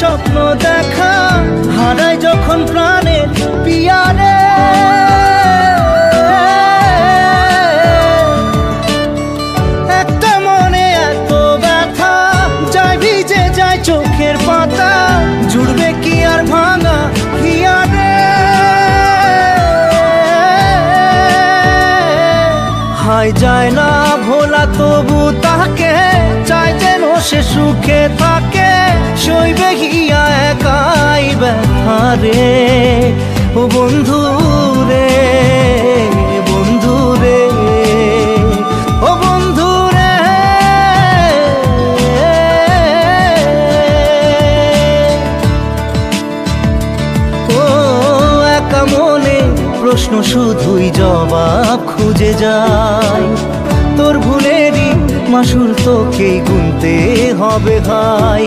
স্বপ্ন দেখা, হারায় যখন প্রাণের পিয়ারে। একটা মনে এত ব্যথা, যায় ভিজে যায় চোখের পাতা, জুড়বে কি আর ভাঙা হিয়ারে। হায় যায় না ভোলা, তবু তাকে চাই যেন সে সুখে থাকে। একাই ব্যথা রে। ও বন্ধু রে বন্ধু রে ও বন্ধু রে ও একা মনে প্রশ্ন শুধুই জবাব খুঁজে যায় তোর ভুলেরই মাসুর তোকেই গুনতে হবে ভাই